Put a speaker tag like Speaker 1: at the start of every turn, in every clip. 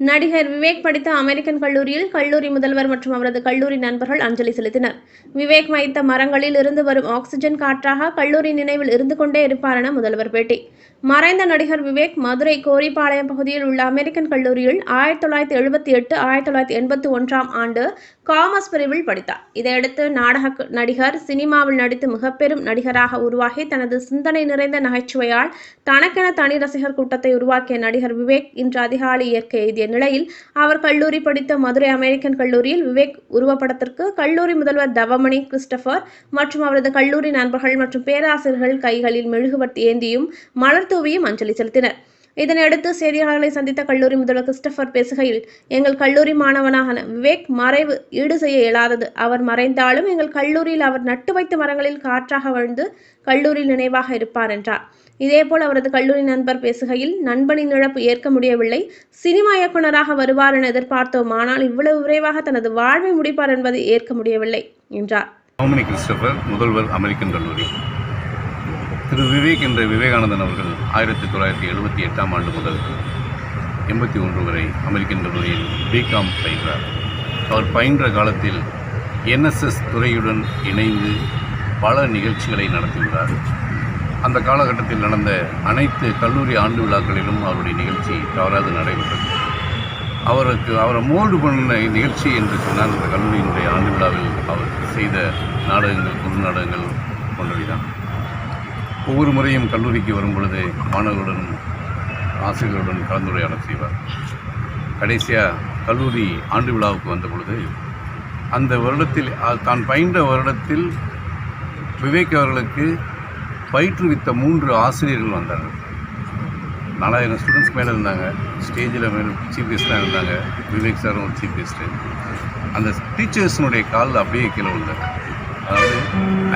Speaker 1: நடிகர் விவேக் படித்த அமெரிக்கன் கல்லூரியில் கல்லூரி முதல்வர் மற்றும் அவரது கல்லூரி நண்பர்கள் அஞ்சலி செலுத்தினர். விவேக் வைத்த மரங்களில் இருந்து வரும் ஆக்சிஜன் காற்றாக கல்லூரி நினைவில் இருந்து கொண்டே இருப்பார் என முதல்வர் பேட்டி. மறைந்த நடிகர் விவேக் மதுரை கோரிப்பாளையம் பகுதியில் உள்ள அமெரிக்கன் கல்லூரியில் ஆயிரத்தி தொள்ளாயிரத்தி எழுபத்தி எட்டு ஆயிரத்தி தொள்ளாயிரத்தி எண்பத்தி ஒன்றாம் ஆண்டு காமர்ஸ் பிரிவில் படித்தார். இதையடுத்து நாடக நடிகர் சினிமாவில் நடித்து மிகப்பெரும் நடிகராக உருவாகி தனது சிந்தனை நிறைந்த நகைச்சுவையால் தனக்கென தனி ரசிகர் கூட்டத்தை உருவாக்கிய நடிகர் விவேக் இன்று அதிகாலை இயற்கை எழுதிய நிலையில் அவர் கல்லூரி படித்த மதுரை அமெரிக்கன் கல்லூரியில் விவேக் உருவப்படத்திற்கு கல்லூரி முதல்வர் தவமணி கிறிஸ்டபர் மற்றும் அவரது கல்லூரி நண்பர்கள் மற்றும் பேராசிரியர்கள் கைகளில் மெழுகுவர்த்தி ஏந்தியும் மலர் தூவியும் அஞ்சலி செலுத்தினர். இதனையடுத்து செய்தியாளர்களை சந்தித்த கல்லூரி முதல்வர் கிறிஸ்டபர் பேசுகையில் எங்கள் கல்லூரி மாணவனாக விவேக் மறைவு ஈடு செய்ய இயலாதது. அவர் மறைந்தாலும் எங்கள் கல்லூரியில் அவர் நட்டு வைத்த மரங்களில் காற்றாக வாழ்ந்து கல்லூரி நினைவாக இருப்பார் என்றார். இதேபோல் அவரது கல்லூரி நண்பர் பேசுகையில் நண்பனின் இழப்பு ஏற்க முடியவில்லை. சினிமா இயக்குனராக வருவார் என எதிர்பார்த்தோம். ஆனால் இவ்வளவு விரைவாக தனது வாழ்வை முடிப்பார் என்பதை ஏற்க முடியவில்லை என்றார்.
Speaker 2: கிறிஸ்டபர் முதல்வர் அமெரிக்கன் கல்லூரி. திரு விவேக் என்ற விவேகானந்தன் அவர்கள் ஆயிரத்தி தொள்ளாயிரத்தி எழுபத்தி எட்டாம் ஆண்டு முதல் எண்பத்தி ஒன்று வரை அமெரிக்கன் கல்லூரியில் பிகாம் பயின்றார். அவர் பயின்ற காலத்தில் என்எஸ்எஸ் துறையுடன் இணைந்து பல நிகழ்ச்சிகளை நடத்தியுள்ளார். அந்த காலகட்டத்தில் நடந்த அனைத்து கல்லூரி ஆண்டு விழாக்களிலும் அவருடைய நிகழ்ச்சி தவறாது நடைபெற்றது. அவருக்கு அவரை மோல்டு பண்ண நிகழ்ச்சி என்று சொன்னால் அந்த கல்லூரியினுடைய ஆண்டு விழாவில் அவர் செய்த நாடகங்கள் குறு நாடகங்கள் போன்றவைதான். ஒவ்வொரு முறையும் கல்லூரிக்கு வரும் பொழுது மாணவர்களுடன் ஆசிரியர்களுடன் கலந்துரையாடல் செய்வார். கடைசியாக கல்லூரி ஆண்டு விழாவுக்கு வந்த பொழுது அந்த வருடத்தில் தான் பயின்ற வருடத்தில் விவேக் அவர்களுக்கு பயிற்றுவித்த மூன்று ஆசிரியர்கள் வந்தார்கள். நாலாயிரம் ஸ்டூடெண்ட்ஸ் மேலே இருந்தாங்க. ஸ்டேஜில் மேலே சீஃப் கெஸ்ட்டாக இருந்தாங்க. விவேக் சாரும் ஒரு சீஃப் கெஸ்ட்டு அந்த டீச்சர்ஸினுடைய காலில் அப்படியே கீழே விழுந்தார். அதாவது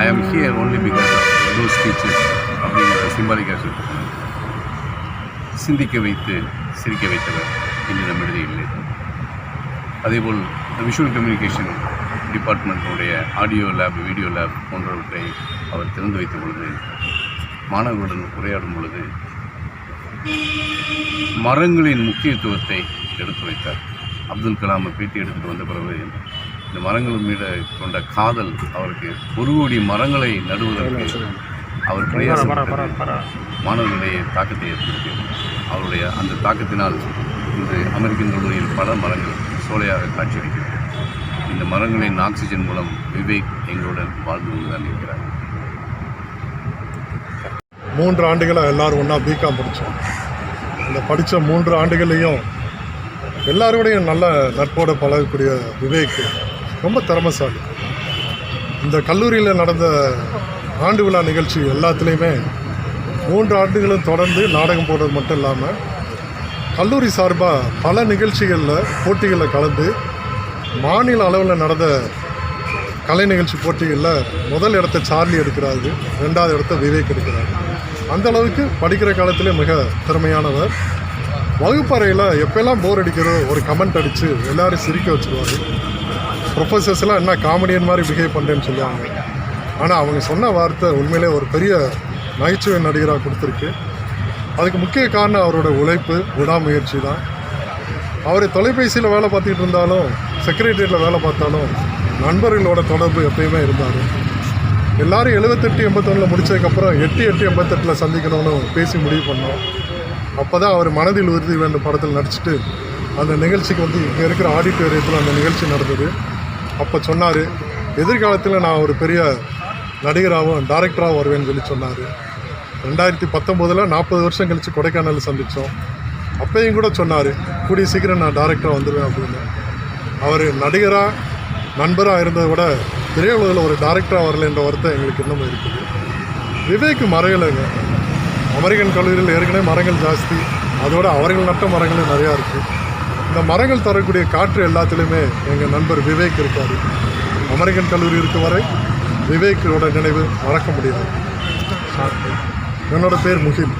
Speaker 2: I am here only because of those speeches அப்படிங்கிற சிம்பாலிக்காக சிந்திக்க வைத்து சிரிக்க வைத்தவர் இன்று நம்மிடையே இல்லை. அதேபோல் விஷுவல் கம்யூனிகேஷன் டிபார்ட்மெண்ட்டினுடைய ஆடியோ லேப் வீடியோ லேப் போன்றவற்றை அவர் திறந்து வைத்த பொழுது மாணவர்களுடன் உரையாடும் பொழுது மரங்களின் முக்கியத்துவத்தை எடுத்து வைத்தார். அப்துல் கலாமை பேட்டி எடுத்துகிட்டு வந்த பிறகு இந்த மரங்கள் மீது கொண்ட காதல் அவருக்கு ஒரு கோடி மரங்களை நடுவதற்கு அவர் பிரயாசப்பட்டது மாணவர்களிடையே தாக்கத்தை ஏற்படுத்தியது. அவருடைய அந்த தாக்கத்தினால் இன்று அமெரிக்கன் கல்லூரியில் பல மரங்கள் சோலையாக காட்சியளிக்கிறது. இந்த மரங்களின் ஆக்சிஜன் மூலம் விவேக் எங்களுடன் வாழ்ந்து கொண்டுதான் இருக்கிறார்.
Speaker 3: மூன்று ஆண்டுகளாக எல்லாரும் ஒன்றா பிகாம் படித்தோம் இந்த படித்த மூன்று ஆண்டுகள்லையும் எல்லாரோடையும் நல்ல நட்போடு பழகக்கூடிய விவேக் ரொம்ப திறமசாலி. இந்த கல்லூரியில் நடந்த ஆண்டு விழா நிகழ்ச்சி எல்லாத்துலேயுமே மூன்று ஆண்டுகளும் தொடர்ந்து நாடகம் போடுறது மட்டும் இல்லாமல் கல்லூரி சார்பாக பல நிகழ்ச்சிகளில் போட்டிகளில் கலந்து மாநில அளவில் நடந்த கலை நிகழ்ச்சி போட்டிகளில் முதல் இடத்த சார்லி எடுக்கிறாரு ரெண்டாவது இடத்த விவேக் எடுக்கிறாரு. அந்த அளவுக்கு படிக்கிற காலத்திலே மிக திறமையானவர். வகுப்பறையில் எப்போல்லாம் போர் அடிக்கிறோ ஒரு கமெண்ட் அடித்து எல்லோரும் சிரிக்க வச்சுருவாரு. ப்ரொஃபஸர்ஸ்லாம் என்ன காமெடியன் மாதிரி பிஹேவ் பண்ணுறேன்னு சொல்லுவாங்க. ஆனால் அவங்க சொன்ன வார்த்தை உண்மையிலே ஒரு பெரிய நகைச்சுவை நடிகராக கொடுத்துருக்கு. அதுக்கு முக்கிய காரணம் அவரோட உழைப்பு விடாமுயற்சி தான். அவர் தொலைபேசியில் வேலை பார்த்துக்கிட்டு இருந்தாலும் செக்ரட்டரியேட்டில் வேலை பார்த்தாலும் நண்பர்களோட தொடர்பு எப்பயுமே இருந்தார். எல்லாரும் எழுபத்தெட்டு எண்பத்தொன்னில் முடிச்சதுக்கப்புறம் எட்டு எட்டு எண்பத்தெட்டில் சந்திக்கணும்னு பேசி முடிவு பண்ணோம். அப்போ தான் அவர் மனதில் உறுதி வேண்டும் படத்தில் நடிச்சுட்டு அந்த நிகழ்ச்சிக்கு வந்து இங்கே இருக்கிற ஆடிட்டோரியத்தில் அந்த நிகழ்ச்சி நடந்தது. அப்போ சொன்னார் எதிர்காலத்தில் நான் ஒரு பெரிய நடிகராகவும் டைரக்டராகவும் வருவேன்னு சொல்லி சொன்னார். ரெண்டாயிரத்தி பத்தொம்போதில் நாற்பது வருஷம் கழித்து கொடைக்கானல் சந்தித்தோம் அப்பையும் கூட சொன்னார் கூடிய சீக்கிரம் நான் டேரக்டராக வந்துடுவேன் அப்படின்னு. அவர் நடிகராக நண்பராக இருந்ததை விட திரையுலகில் ஒரு டேரக்டராக வரலன்ற வருத்தம் எங்களுக்கு இன்னமும் இருக்குது. விவேக்கு மறையலைங்க. அமெரிக்கன் கல்லூரியில் ஏற்கனவே மரங்கள் ஜாஸ்தி. அதோட அவர்கள் நட்ட மரங்களும் நிறையா இருக்குது இந்த மரங்கள் தரக்கூடிய காற்று எல்லாத்துலேயுமே எங்கள் நண்பர் விவேக் இருக்கார். அமெரிக்கன் கல்லூரி இருக்க வரை விவேக்கோட நினைவு மறக்க முடியாது. என்னோடய பேர் முகில்.